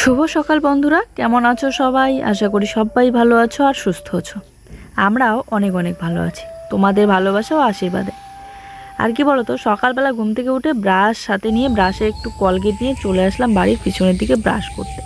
শুভ সকাল বন্ধুরা, কেমন আছো সবাই? আশা করি সবাই ভালো আছো আর সুস্থ আছো। আমরাও অনেক অনেক ভালো আছি, তোমাদের ভালোবাসা ও আশীর্বাদে। আর কি বলতো, সকালবেলা ঘুম থেকে উঠে ব্রাশ সাথে নিয়ে ব্রাশে একটু কলগেট নিয়ে চলে আসলাম বাড়ির পিছনের দিকে ব্রাশ করতে।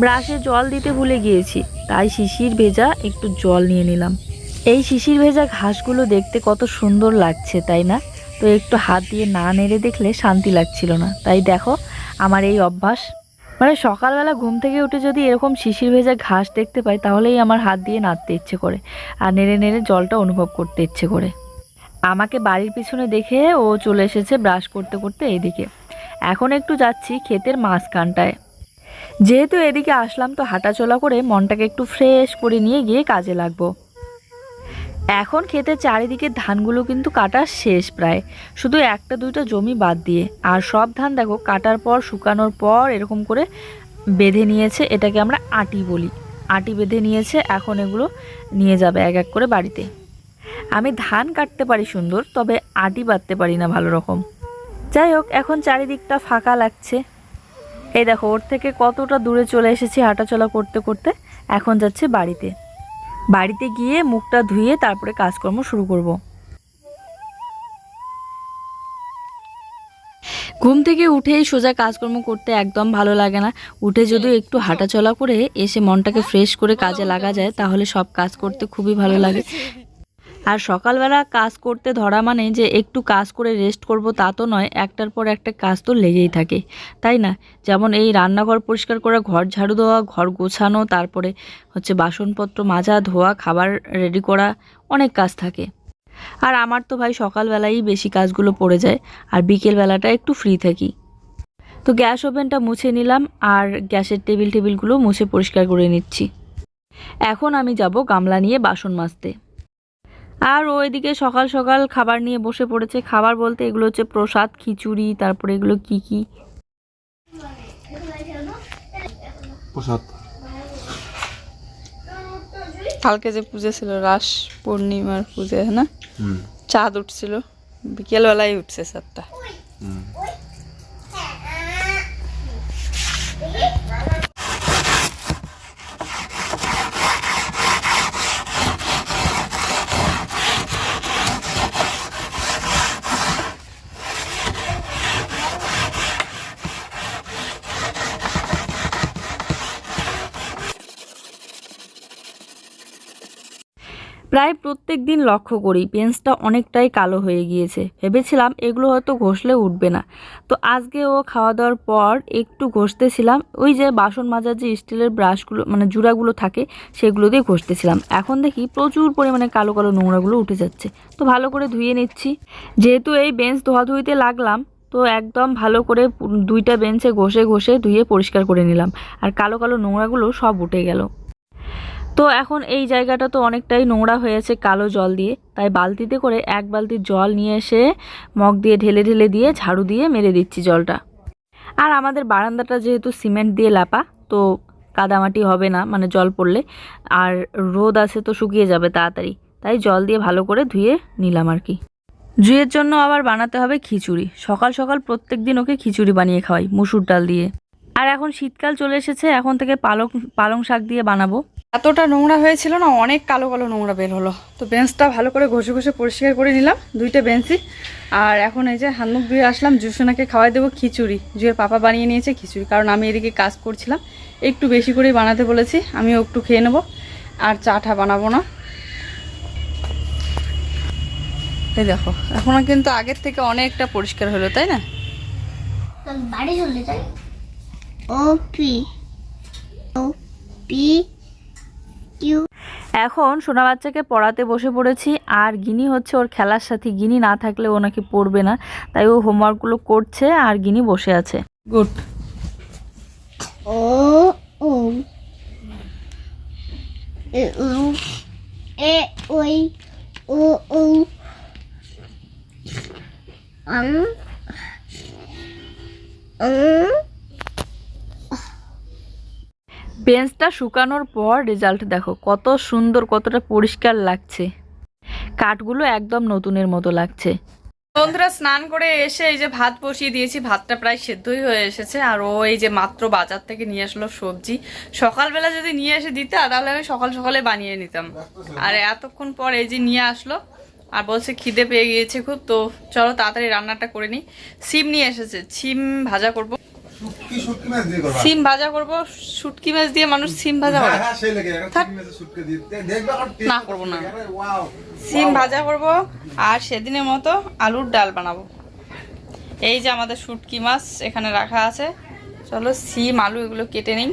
ব্রাশে জল দিতে ভুলে গিয়েছি, তাই শিশির ভেজা একটু জল নিয়ে নিলাম। এই শিশির ভেজা ঘাসগুলো দেখতে কত সুন্দর লাগছে, তাই না? তো একটু হাত দিয়ে না নেড়ে দেখলে শান্তি লাগছিল না। তাই দেখো, আমার এই অভ্যাস মানে সকালবেলা ঘুম থেকে উঠে যদি এরকম শিশির ভেজা ঘাস দেখতে পাই, তাহলেই আমার হাত দিয়ে নাড়তে ইচ্ছে করে। আর নেড়ে নেড়ে জলটা অনুভব করতে ইচ্ছে করে। আমাকে বাড়ির পিছনে দেখে ও চলে এসেছে ব্রাশ করতে করতে এদিকে এখন একটু যাচ্ছি ক্ষেতের মাঝখানটায়। যেহেতু এদিকে আসলাম, তো হাঁটাচলা করে মনটাকে একটু ফ্রেশ করে নিয়ে গিয়ে কাজে লাগবো। এখন ক্ষেতের চারিদিকে ধানগুলো কিন্তু কাটা শেষ প্রায়। শুধু একটা দুইটা জমি বাদ দিয়ে। আর সব ধান দেখো কাটার পর, শুকানোর পর এরকম করে বেঁধে নিয়েছে এটাকে আমরা আটি বলি। আটি বেঁধে নিয়েছে, এখন এগুলো নিয়ে যাবে এক এক করে বাড়িতে। আমি ধান কাটতে পারি সুন্দর, তবে আটি বাঁধতে পারি না ভালো রকম। যাই হোক, এখন চারিদিকটা ফাঁকা লাগছে। এই দেখো, ওর থেকে কতটা দূরে চলে এসেছি হাঁটাচলা করতে করতে, এখন যাচ্ছে বাড়িতে। বাড়িতে গিয়ে মুখটা ধুয়ে তারপরে কাজকর্ম শুরু করব। ঘুম থেকে উঠেই সোজা কাজকর্ম করতে একদম ভালো লাগে না। উঠে যদি একটু হাঁটাচলা করে এসে মনটাকে ফ্রেশ করে কাজে লাগা যায়, তাহলে সব কাজ করতে খুবই ভালো লাগে। আর সকালবেলা কাজ করতে ধরা মানে যে একটু কাজ করে রেস্ট করব তা তো নয়, একটার পর একটা কাজ তো লেগেই থাকে, তাই না? যেমন এই রান্নাঘর পরিষ্কার করা, ঘর ঝাড়ু দেওয়া, ঘর গোছানো, তারপরে হচ্ছে বাসনপত্র মাজা, ধোয়া, খাবার রেডি করা, অনেক কাজ থাকে। আর আমার তো ভাই সকালবেলাই বেশি কাজগুলো পড়ে যায়, আর বিকেল বেলাটা একটু ফ্রি থাকি। তো গ্যাস ওভেনটা মুছে নিলাম, আর গ্যাসের টেবিল টেবিলগুলো মুছে পরিষ্কার করে নিচ্ছি। এখন আমি যাব গামলা নিয়ে বাসন মাজতে। আর ও এদিকে সকাল সকাল খাবার নিয়ে বসে পড়েছে। খাবার বলতে এগুলো হচ্ছে প্রসাদ খিচুড়ি তারপরে এগুলো কি কি? প্রসাদ। কালকে যে পুজো ছিল রাস পূর্ণিমার পুজো না? হুম। চাঁদ উঠছিল। বিকেলবেলায় উঠছে চাঁদটা। প্রায় প্রত্যেক দিন লক্ষ্য করি, পেন্সটা অনেকটাই কালো হয়ে গিয়েছে। ভেবেছিলাম এগুলো হয়তো ঘষলে উঠবে না। তো আজকে ও খাওয়া দাওয়ার পর একটু ঘষতেছিলাম। ওই যে বাসন মাজার যে স্টিলের ব্রাশগুলো মানে জুড়াগুলো থাকে, সেগুলো দিয়ে ঘষতেছিলাম। এখন দেখি প্রচুর পরিমাণে কালো কালো নোংরাগুলো উঠে যাচ্ছে। তো ভালো করে ধুয়ে নিচ্ছি। যেহেতু এই বেঞ্চ ধোয়াধুয়িতে লাগলাম, তো একদম ভালো করে দুইটা বেঞ্চে ঘষে ঘষে ধুয়ে পরিষ্কার করে নিলাম। আর কালো কালো নোংরাগুলো সব উঠে গেল। তো এখন এই জায়গাটা তো অনেকটাই নোংরা হয়েছে কালো জল দিয়ে। তাই বালতিতে করে এক বালতি জল নিয়ে এসে মগ দিয়ে ঢেলে ঢেলে দিয়ে ঝাড়ু দিয়ে মেরে দিচ্ছি জলটা। আর আমাদের বারান্দাটা যেহেতু সিমেন্ট দিয়ে লাপা তো কাদামাটি হবে না মানে জল পড়লে। আর রোদ আছে তো শুকিয়ে যাবে তাড়াতাড়ি, তাই জল দিয়ে ভালো করে ধুয়ে নিলাম আর কি। জুয়ের জন্য আবার বানাতে হবে খিচুড়ি। সকাল সকাল প্রত্যেক দিন ওকে খিচুড়ি বানিয়ে খাওয়াই, মুসুর ডাল দিয়ে। আর এখন শীতকাল চলে এসেছে এখন থেকে পালং পালং শাক দিয়ে বানাবো। এতটা নোংরা হয়েছিল না অনেক কালো কালো নোংরা বের হলো। তো বেঞ্চটা ভালো করে ঘষে ঘষে পরিষ্কার করে নিলাম দুইটা বেঞ্চই। আর এখন এই যে হাতমুখ ধুয়ে আসলাম জুসোনাকে খাওয়াই দেবো খিচুড়ি। জুয়ের পাপা বানিয়ে নিয়েছে খিচুড়ি কারণ আমি এদিকে কাজ করছিলাম। একটু বেশি করেই বানাতে বলেছি আমিও একটু খেয়ে নেব আর চাটা বানাবো না। এই দেখো এখনও কিন্তু আগের থেকে অনেকটা পরিষ্কার হলো তাই না? বাড়ি চলে যাই। এখন সোনা বাচ্চাকে পড়াতে বসে পড়েছি আর গিনি হচ্ছে ওর খেলার সাথে। গিনি না থাকলে ও নাকি পড়বে না তাই ও হোমওয়ার্কগুলো করছে আর গিনি বসে আছে। গুড। ও ও। এ ও। এ ওই ও ও। আম আম। বেঞ্চটা শুকানোর পর রেজাল্ট দেখো, কত সুন্দর, কতটা পরিষ্কার লাগছে। কাঠগুলো একদম নতুনের মতো লাগছে। বন্ধুরা, স্নান করে এসে এই যে ভাত বসিয়ে দিয়েছি, ভাতটা প্রায় সেদ্ধই হয়ে এসেছে। আর ও এই যে মাত্র বাজার থেকে নিয়ে আসলো সবজি। সকালবেলা যদি নিয়ে এসে দিতে, তাহলে আমি সকাল সকালে বানিয়ে নিতাম। আর এতক্ষণ পর এই যে নিয়ে আসলো, আর বলছে খিদে পেয়ে গিয়েছে খুব, তো চলো তাড়াতাড়ি রান্নাটা করে নিই। সিম নিয়ে এসেছে, সিম ভাজা করব। সিম ভাজা করব শুটকি মাছ দিয়ে মানুষ সিম ভাজা করে হ্যাঁ হ্যাঁ না, করব না। সিম ভাজা করব আর সেদিনের মতো আলুর ডাল বানাবো। এই যে আমাদের শুটকি মাছ এখানে রাখা আছে। চলো সিম আলু এগুলো কেটে নিই।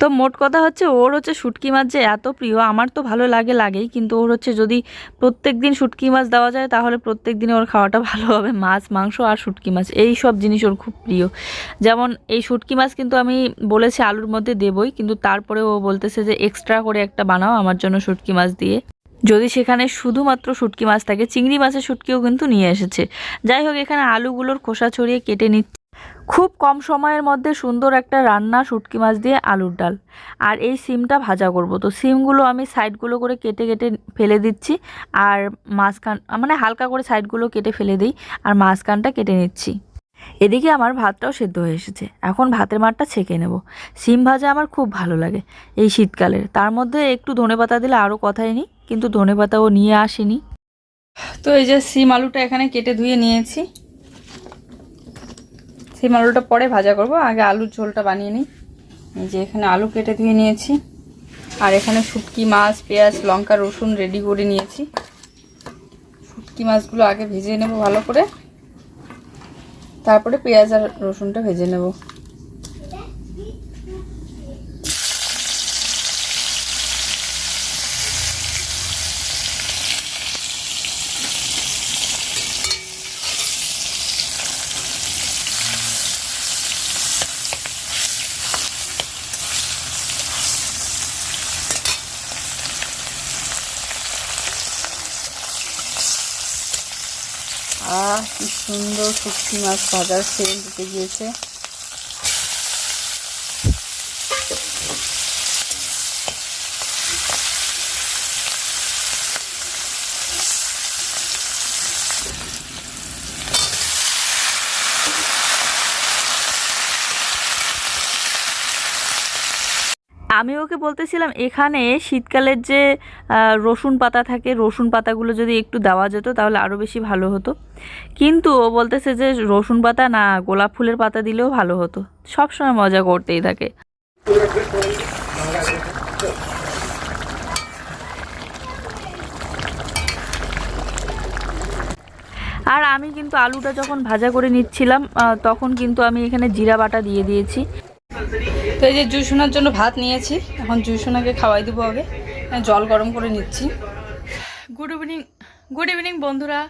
তো মোট কথা হচ্ছে, ওর হচ্ছে শুটকি মাছ যে এত প্রিয়, আমার তো ভালো লাগে লাগেই, কিন্তু ওর হচ্ছে যদি প্রত্যেক দিন শুটকি মাছ দেওয়া যায়, তাহলে প্রত্যেক দিনে ওর খাওয়াটা ভালো হবে। মাছ, মাংস আর শুটকি মাছ, এই সব জিনিস ওর খুব প্রিয়। যেমন এই শুটকি মাছ কিন্তু আমি বলেছি আলুর মধ্যে দেবই, কিন্তু তারপরে ও বলতেছে যে এক্সট্রা করে একটা বানাও আমার জন্য শুটকি মাছ দিয়ে। যদি সেখানে শুধুমাত্র শুটকি মাছ থাকে, চিংড়ি মাছের শুটকিও কিন্তু নিয়ে এসেছে। যাই হোক, এখানে আলুগুলোর খোসা ছড়িয়ে কেটে নিচ্ছে। খুব কম সময়ের মধ্যে সুন্দর একটা রান্না শুটকি মাছ দিয়ে আলুর ডাল। আর এই সিমটা ভাজা করব। তো সিমগুলো আমি সাইডগুলো করে কেটে কেটে ফেলে দিচ্ছি আর মাঝখান মানে হালকা করে সাইডগুলো কেটে ফেলে দিই আর মাঝখানটা কেটে নিচ্ছি। এদিকে আমার ভাতটাও সেদ্ধ হয়ে এসেছে। এখন ভাতের মারটা ছেঁকে নেব। সিম ভাজা আমার খুব ভালো লাগে এই শীতকালের। তার মধ্যে একটু ধনেপাতা দিলে আরও কথাই নেই, কিন্তু ধনেপাতাও নিয়ে আসিনি। তো এই যে সিম আলুটা এখানে কেটে ধুয়ে নিয়েছি। সিম আলুটা পরে ভাজা করব। আগে আলুর ঝোলটা বানিয়ে নিই। যে এখানে আলু কেটে ধুয়ে নিয়েছি। আর এখানে শুটকি মাছ, পেঁয়াজ, লঙ্কা, রসুন রেডি করে নিয়েছি। শুটকি মাছগুলো আগে ভেজে নেব ভালো করে। তারপরে পেঁয়াজ আর রসুনটা ভেজে নেব। আহ কি সুন্দর শুটকি মাছ ভাজার সেন্ট উঠে গিয়েছে। আমি ওকে বলতেছিলাম, এখানে শীতকালের যে রসুন পাতা থাকে, রসুন পাতাগুলো যদি একটু দেওয়া যেত তাহলে আরও বেশি ভালো হতো। কিন্তু ও বলতেছে যে, রসুন পাতা না, গোলাপ ফুলের পাতা দিলেও ভালো হতো। সবসময় মজা করতেই থাকে। আর আমি কিন্তু আলুটা যখন ভাজা করে নিচ্ছিলাম তখন কিন্তু আমি এখানে জিরা বাটা দিয়ে দিয়েছি। তো এই যে জুসোনার জন্য ভাত নিয়েছি। এখন জুসোনাকে খাওয়াই দেবো আগে। জল গরম করে নিচ্ছি। গুড ইভিনিং গুড ইভিনিং বন্ধুরা।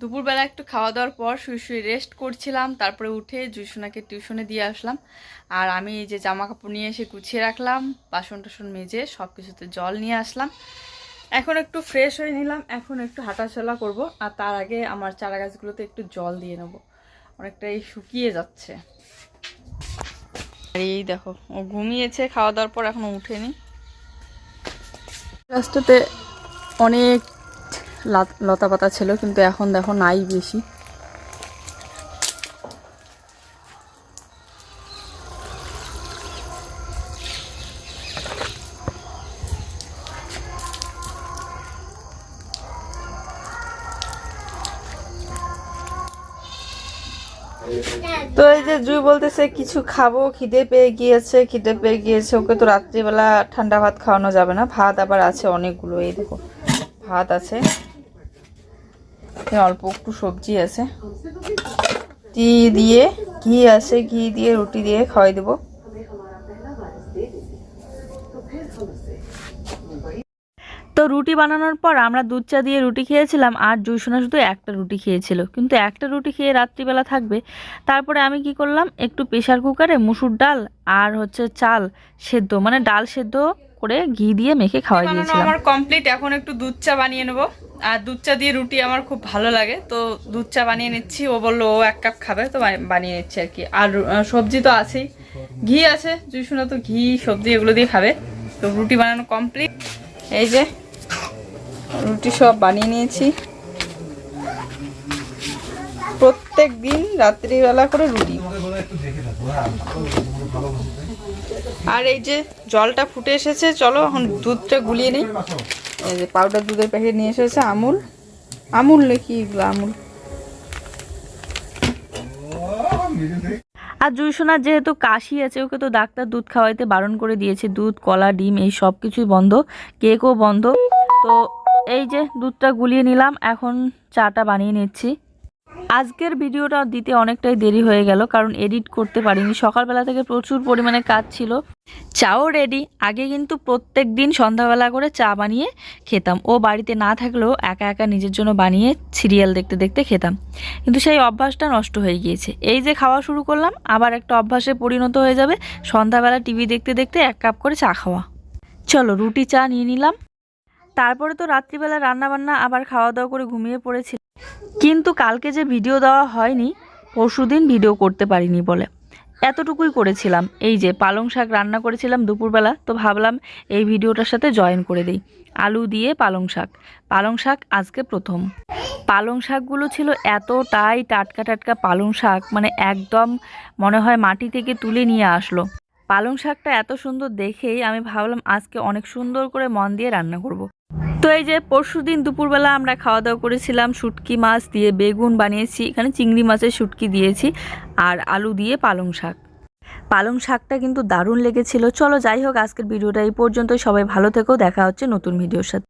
দুপুরবেলা একটু খাওয়া দাওয়ার পর শুয়ে শুয়ে রেস্ট করছিলাম, তারপরে উঠে জুসোনাকে টিউশনে দিয়ে আসলাম। আর আমি এই যে জামা কাপড় নিয়ে এসে গুছিয়ে রাখলাম, বাসন টাসন মেজে সব কিছুতে জল নিয়ে আসলাম। এখন একটু ফ্রেশ হয়ে নিলাম, এখন একটু হাঁটাচলা করব, আর তার আগে আমার চারা গাছগুলোতে একটু জল দিয়ে নেব। অনেকটাই শুকিয়ে যাচ্ছে। আর এই দেখো, ও ঘুমিয়েছে, খাওয়া দাওয়ার পর এখনও উঠেনি। রাস্তাতে অনেক লাত- পাতা ছিল, কিন্তু এখন দেখো নাই বেশি। বলতেছে, কিছু খাব, খিদে পেয়ে গিয়েছে, খিদে পেয়ে গিয়েছে, ওকে তো রাত্রিবেলা ঠান্ডা ভাত খাওয়ানো যাবে না। ভাত আবার আছে অনেকগুলো, এই দেখো, ভাত আছে। অল্প একটু সবজি আছে। ঘি দিয়ে, ঘি আছে, ঘি দিয়ে, রুটি দিয়ে খাওয়াই দেবো। তো রুটি বানানোর পর আমরা দুধ চা দিয়ে রুটি খেয়েছিলাম আর জুসোনা শুধু একটা রুটি খেয়েছিল। কিন্তু একটা রুটি খেয়ে রাত্রিবেলা থাকবে। তারপরে আমি কি করলাম একটু প্রেশার কুকারে মুসুর ডাল আর হচ্ছে চাল সেদ্ধ মানে ডাল সেদ্ধ করে ঘি দিয়ে মেখে খাওয়াই বানানো দিয়েছিলাম। আমার কমপ্লিট এখন একটু দুধ চা বানিয়ে নেব। আর দুধ চা দিয়ে রুটি আমার খুব ভালো লাগে। তো দুধ চা বানিয়ে নিচ্ছি ও বলল ও এক কাপ খাবে তো বানিয়ে নিচ্ছি আর কি। আর সবজি তো আছেই। ঘি আছে জুসুনা তো ঘি সবজি এগুলো দিয়ে খাবে। তো রুটি বানানো কমপ্লিট এই যে রুটি সব বানিয়ে নিয়েছি। প্রত্যেক দিন রাত্রিবেলা করে রুটি। আর এই যে জলটা ফুটে এসেছে, চলো এখন দুধটা গুলিয়ে নিই। এই যে পাউডার দুধের প্যাকেট নিয়ে এসেছে আমুল। আমুল নাকি এগুলো? আমুল। আর জুইসোনার যেহেতু কাশি আছে, ওকে তো ডাক্তার দুধ খাওয়াইতে বারণ করে দিয়েছে। দুধ, কলা, ডিম, এই সব কিছুই বন্ধ। কেকও বন্ধ। তো এই যে দুধটা গুলিয়ে নিলাম, এখন চাটা বানিয়ে নিচ্ছি। আজকের ভিডিওটা দিতে অনেকটাই দেরি হয়ে গেল, কারণ এডিট করতে পারিনি। সকালবেলা থেকে প্রচুর পরিমাণে কাজ ছিল। চাও রেডি, আগে কিন্তু প্রত্যেক দিন সন্ধ্যাবেলা করে চা বানিয়ে খেতাম। ও বাড়িতে না থাকলেও একা একা নিজের জন্য বানিয়ে সিরিয়াল দেখতে দেখতে খেতাম। কিন্তু সেই অভ্যাসটা নষ্ট হয়ে গিয়েছে। এই যে খাওয়া শুরু করলাম, আবার একটা অভ্যাসে পরিণত হয়ে যাবে। সন্ধ্যাবেলা টিভি দেখতে দেখতে এক কাপ করে চা খাওয়া। চলো রুটি চা নিয়ে নিলাম। তারপরে তো রাত্রিবেলা রান্নাবান্না, আবার খাওয়া দাওয়া করে ঘুমিয়ে পড়েছি কিন্তু কালকে যে ভিডিও দেওয়া হয়নি পরশুদিন ভিডিও করতে পারিনি বলে। এতটুকুই করেছিলাম। এই যে পালং শাক রান্না করেছিলাম দুপুরবেলা, তো ভাবলাম এই ভিডিওটার সাথে জয়েন করে দিই। আলু দিয়ে পালং শাক। পালং শাক আজকে প্রথম। পালং শাকগুলো ছিল এতটাই টাটকা টাটকা পালং শাক মানে একদম মনে হয় মাটি থেকে তুলে নিয়ে আসলো। পালং শাকটা এত সুন্দর দেখেই আমি ভাবলাম আজকে অনেক সুন্দর করে মন দিয়ে রান্না করব। তো এই যে পরশু দিন দুপুরবেলা আমরা খাওয়া দাওয়া করেছিলাম, শুটকি মাছ দিয়ে বেগুন বানিয়েছি, এখানে চিংড়ি মাছের শুটকি দিয়েছি আর আলু দিয়ে পালং শাক। পালং শাকটা কিন্তু দারুণ লেগেছিল। চলো যাই হোক, আজকের ভিডিওটা এই পর্যন্ত সবাই ভালো থেকো, দেখা হচ্ছে নতুন ভিডিওর সাথে।